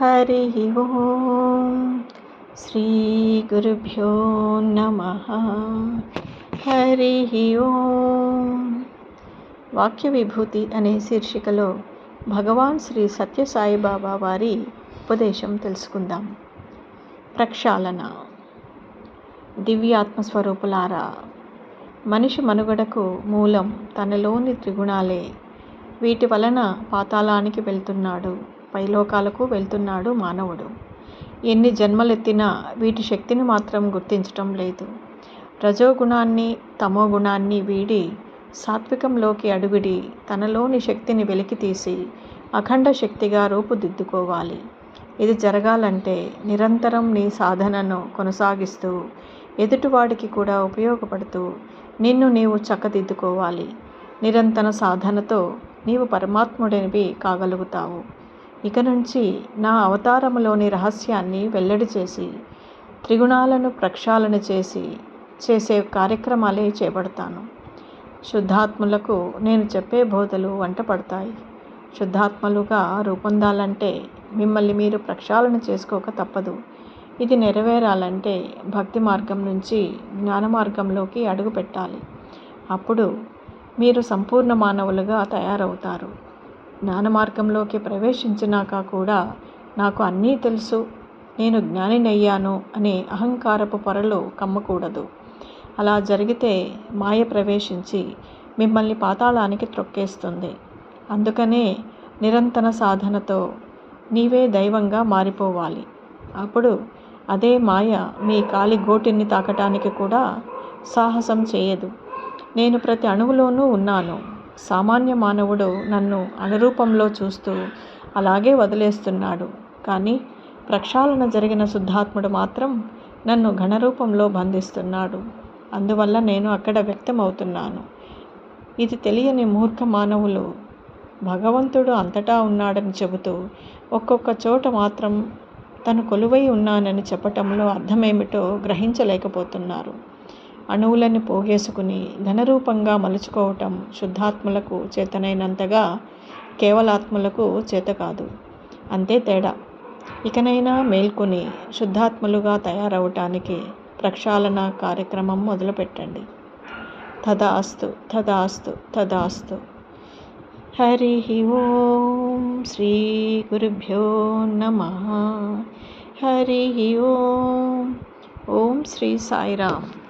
హరి ఓం శ్రీ గురుభ్యో నమ. హరి ఓం. వాక్య విభూతి అనే శీర్షికలో భగవాన్ శ్రీ సత్యసాయిబాబా వారి ఉపదేశం తెలుసుకుందాం. ప్రక్షాళన. దివ్యాత్మస్వరూపులారా మనిషి మనుగడకు మూలం తనలోని త్రిగుణాలే. వీటి వలన పాతాళానికి వెళ్తున్నాడు. పైలోకాలకు వెళ్తున్నాడు మానవుడు. ఎన్ని జన్మలెత్తినా వీటి శక్తిని మాత్రం గుర్తించటం లేదు. రజోగుణాన్ని తమో గుణాన్ని వీడి సాత్వికంలోకి అడుగుడి తనలోని శక్తిని వెలికితీసి అఖండ శక్తిగా రూపుదిద్దుకోవాలి. ఇది జరగాలంటే నిరంతరం నీ సాధనను కొనసాగిస్తూ ఎదుటివాడికి కూడా ఉపయోగపడుతూ నిన్ను నీవు చక్కదిద్దుకోవాలి. నిరంతర సాధనతో నీవు పరమాత్ముడనివి కాగలుగుతావు. ఇక నుంచి నా అవతారములోని రహస్యాన్ని వెల్లడి చేసి త్రిగుణాలను ప్రక్షాళన చేసి చేసే కార్యక్రమాలే చేపడతాను. శుద్ధాత్ములకు నేను చెప్పే బోధలు వంట పడతాయి శుద్ధాత్మలుగా రూపొందాలంటే మిమ్మల్ని మీరు ప్రక్షాళన చేసుకోక తప్పదు. ఇది నెరవేరాలంటే భక్తి మార్గం నుంచి జ్ఞాన మార్గంలోకి అడుగు పెట్టాలి అప్పుడు మీరు సంపూర్ణ మానవులుగా తయారవుతారు. జ్ఞాన మార్గంలోకి ప్రవేశించినాక కూడా నాకు అన్నీ తెలుసు. నేను జ్ఞానినయ్యాను అనే అహంకారపు పొరలు కమ్మకూడదు. అలా జరిగితే మాయ ప్రవేశించి మిమ్మల్ని పాతాళానికి త్రొక్కేస్తుంది. అందుకనే నిరంతర సాధనతో నీవే దైవంగా మారిపోవాలి. అప్పుడు అదే మాయ మీ కాలి గోటిని తాకటానికి కూడా సాహసం చేయదు. నేను ప్రతి అణువులోనూ ఉన్నాను. సామాన్య మానవుడు నన్ను అనురూపంలో చూస్తూ అలాగే వదిలేస్తున్నాడు. కానీ ప్రక్షాళన జరిగిన శుద్ధాత్ముడు మాత్రం నన్ను ఘనరూపంలో బంధిస్తున్నాడు. అందువల్ల నేను అక్కడ వ్యక్తమవుతున్నాను. ఇది తెలియని మూర్ఖ మానవులు భగవంతుడు అంతటా ఉన్నాడని చెబుతూ ఒక్కొక్క చోట మాత్రం తను కొలువై ఉన్నానని చెప్పటంలో అర్థమేమిటో గ్రహించలేకపోతున్నారు. అణువులను పోగేసుకుని ఘనరూపంగా మలుచుకోవటం శుద్ధాత్ములకు చేతనైనంతగా కేవలాత్ములకు చేత కాదు. అంతే తేడా. ఇకనైనా మేల్కొని శుద్ధాత్ములుగా తయారవటానికి ప్రక్షాళన కార్యక్రమం మొదలుపెట్టండి. తదాస్తు తదాస్తు తదాస్తు హరి ఓం శ్రీ గురుభ్యో నమ. హరి ఓం. ఓం శ్రీ సాయిరామ్.